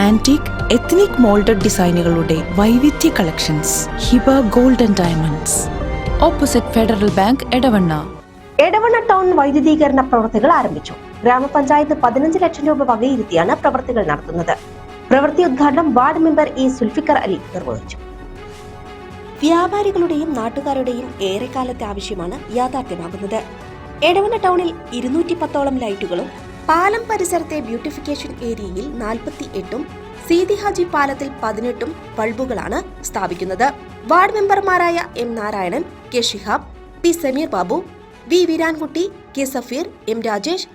Antique ethnic moulded ഡിസൈനുകളുടെ വൈവിധ്യ collections Hiba golden diamonds opposite Federal Bank Edavanna. Edavanna town വൈദ്യുതീകരണ പ്രവൃത്തികൾ ആരംഭിച്ചു. ഗ്രാമപഞ്ചായത്ത് പതിനഞ്ച് ലക്ഷം രൂപ വകയിരുത്തിയാണ് പ്രവൃത്തികൾ നടത്തുന്നത്. പ്രവൃത്തി ഉദ്ഘാടനം ward member E Sulfikar Ali നിർവഹിച്ചു. വ്യാപാരികളുടെയും നാട്ടുകാരുടെയും ഏറെക്കാലത്തെ ആവശ്യമാണ് യാഥാർത്ഥ്യമാകുന്നത്. എടവണ്ണ ടൗണിൽ ഇരുന്നൂറ്റി പത്തോളം ലൈറ്റുകളും പാലം പരിസരത്തെ ബ്യൂട്ടിഫിക്കേഷൻ ഏരിയയിൽ നാൽപ്പത്തി എട്ടും സീതി ഹാജി പാലത്തിൽ പതിനെട്ടും ബൾബുകളാണ് സ്ഥാപിക്കുന്നത്. വാർഡ് മെമ്പർമാരായ M Narayanan K Shihab P Sameer Babu V Veerankutty K Safeer M Rajesh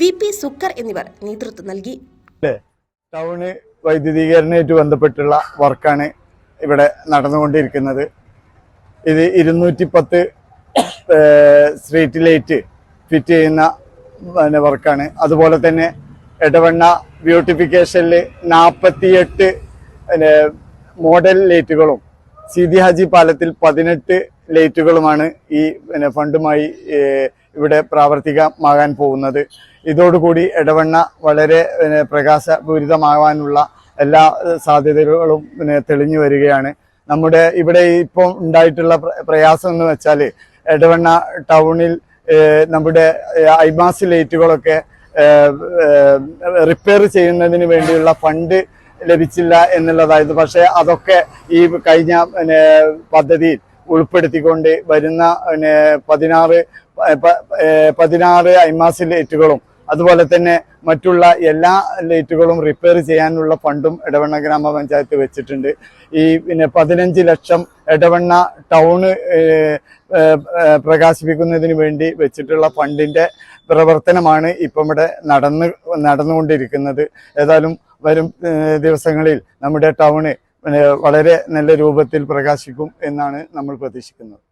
V P Sukkar എന്നിവർ നേതൃത്വം നൽകി. ടൗണ് വൈദ്യുതീകരണമായിട്ട് ബന്ധപ്പെട്ടുള്ള വർക്കാണ് ഇവിടെ നടന്നുകൊണ്ടിരിക്കുന്നത്. ഇത് ഇരുന്നൂറ്റി പത്ത് സ്ട്രീറ്റ് ലൈറ്റ് ഫിറ്റ് ചെയ്യുന്ന പിന്നെ വർക്കാണ്. അതുപോലെ തന്നെ എടവണ്ണ ബ്യൂട്ടിഫിക്കേഷനിൽ നാൽപ്പത്തിയെട്ട് പിന്നെ മോഡൽ ലൈറ്റുകളും സീതി ഹാജി പാലത്തിൽ പതിനെട്ട് ലൈറ്റുകളുമാണ് ഈ പിന്നെ ഫണ്ടുമായി ഇവിടെ പ്രാവർത്തികമാകാൻ പോകുന്നത്. ഇതോടുകൂടി എടവണ്ണ വളരെ പ്രകാശപൂരിതമാകാനുള്ള എല്ലാ സാധ്യതകളും പിന്നെ തെളിഞ്ഞു വരികയാണ്. നമ്മുടെ ഇവിടെ ഇപ്പം ഉണ്ടായിട്ടുള്ള പ്ര- പ്രയാസം എന്ന് വെച്ചാൽ എടവണ്ണ ടൗണിൽ നമ്മുടെ ഐമാസ് ലൈറ്റുകളൊക്കെ റിപ്പയർ ചെയ്യുന്നതിന് വേണ്ടിയുള്ള ഫണ്ട് ലഭിച്ചില്ല എന്നുള്ളതായിരുന്നു. പക്ഷേ അതൊക്കെ ഈ കഴിഞ്ഞ പദ്ധതിയിൽ ഉൾപ്പെടുത്തിക്കൊണ്ട് വരുന്ന പതിനാറ് പതിനാറ് ഐമാസ് ലൈറ്റുകളും അതുപോലെ തന്നെ മറ്റുള്ള എല്ലാ ലൈറ്റുകളും റിപ്പയർ ചെയ്യാനുള്ള ഫണ്ടും എടവണ്ണ ഗ്രാമപഞ്ചായത്ത് വെച്ചിട്ടുണ്ട്. ഈ പിന്നെ പതിനഞ്ച് ലക്ഷം എടവണ്ണ ടൗണ് പ്രകാശിപ്പിക്കുന്നതിന് വേണ്ടി വെച്ചിട്ടുള്ള ഫണ്ടിന്റെ പ്രവർത്തനമാണ് ഇപ്പം ഇവിടെ നടന്ന് നടന്നുകൊണ്ടിരിക്കുന്നത്. ഏതായാലും വരും ദിവസങ്ങളിൽ നമ്മുടെ ടൗണ് വളരെ നല്ല രൂപത്തിൽ പ്രകാശിക്കും എന്നാണ് നമ്മൾ പ്രതീക്ഷിക്കുന്നത്.